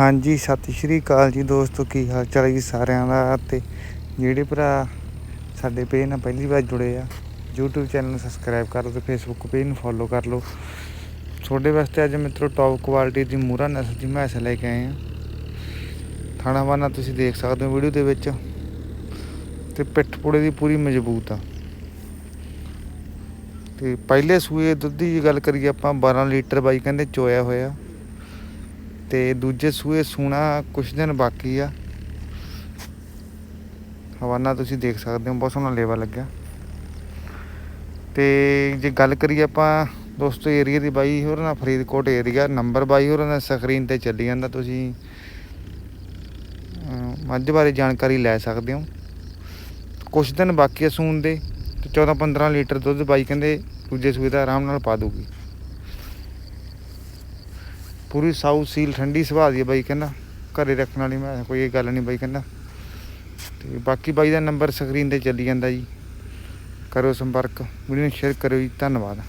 ਹਾਂਜੀ, ਸਤਿ ਸ਼੍ਰੀ ਅਕਾਲ ਜੀ ਦੋਸਤੋ, ਕੀ ਹਾਲ ਚਾਲ ਹੈ ਜੀ ਸਾਰਿਆਂ ਦਾ? ਤੇ ਜਿਹੜੇ ਭਰਾ ਸਾਡੇ ਪੇਜ ਨਾਲ ਪਹਿਲੀ ਵਾਰ ਜੁੜੇ ਆ, YouTube ਚੈਨਲ ਨੂੰ ਸਬਸਕ੍ਰਾਈਬ ਕਰ ਲਓ ਤੇ Facebook ਪੇਜ ਨੂੰ ਫੋਲੋ ਕਰ ਲਓ। ਤੁਹਾਡੇ ਵਾਸਤੇ ਅੱਜ ਮਿੱਤਰੋ ਟੌਪ ਕੁਆਲਿਟੀ ਦੀ ਮੂਰਾ ਨਸਲ ਦੀ ਮੈਸ ਲੈ ਕੇ ਆਏ ਆ। ਥਾਣਾ ਵਾਨਾ ਤੁਸੀਂ ਦੇਖ ਸਕਦੇ ਹੋ ਵੀਡੀਓ ਦੇ ਵਿੱਚ। ਤੇ ਪਿੱਠ ਪੂੜੇ ਦੀ ਪੂਰੀ ਮਜ਼ਬੂਤ ਆ। ਤੇ ਪਹਿਲੇ ਸੂਏ ਦੁੱਧ ਦੀ ਗੱਲ ਕਰੀਏ ਆਪਾਂ 12 ਲੀਟਰ ਬਾਈ ਕਹਿੰਦੇ ਚੋਇਆ ਹੋਇਆ। ਤੇ ਦੂਜੇ ਸੂਏ ਸੂਣਾ ਕੁਛ ਦਿਨ ਬਾਕੀ ਆ। ਹਵਾਨਾ ਤੁਸੀਂ ਦੇਖ ਸਕਦੇ ਹੋ, ਬਹੁਤ ਸੋਹਣਾ ਲੇਵਾ ਲੱਗਿਆ। ਤੇ ਜੇ ਗੱਲ ਕਰੀਏ ਆਪਾਂ ਦੋਸਤੋ ਏਰੀਆ ਦੀ ਬਾਈ, ਹੋਰ ਨਾ ਫਰੀਦਕੋਟ ਏਰੀਆ ਨੰਬਰ ਬਾਈ ਹੋਰ ਨਾ ਸਕਰੀਨ ਤੇ ਚੱਲੀ ਜਾਂਦਾ ਤੁਸੀਂ। ਮੱਝ ਬਾਰੇ ਜਾਣਕਾਰੀ ਲੈ ਸਕਦੇ ਹੋ। ਕੁਛ ਦਿਨ ਬਾਕੀ ਆ ਸੂਣ ਦੇ, ਤੇ 14 15 ਲੀਟਰ ਦੁੱਧ ਬਾਈ ਕਹਿੰਦੇ ਦੂਜੇ ਸੂਏ ਦਾ ਆਰਾਮ ਨਾਲ ਪਾ ਦੂਗੀ ਪੂਰੀ ਸਾਊ ਸੀਲ ਠੰਡੀ ਸੁਭਾਅ ਦੀ ਹੈ ਬਾਈ ਕਹਿੰਦਾ, ਘਰੇ ਰੱਖਣ ਵਾਲੀ ਮੈਂ ਕੋਈ ਇਹ ਗੱਲ ਨਹੀਂ ਬਾਈ ਕਹਿੰਦਾ। ਤੇ ਬਾਕੀ ਬਾਈ ਦਾ ਨੰਬਰ ਸਕਰੀਨ ਤੇ ਚੱਲੀ ਜਾਂਦਾ ਜੀ। ਕਰੋ ਸੰਪਰਕ, ਵੀਡੀਓ ਸ਼ੇਅਰ ਕਰੋ ਜੀ, ਧੰਨਵਾਦ।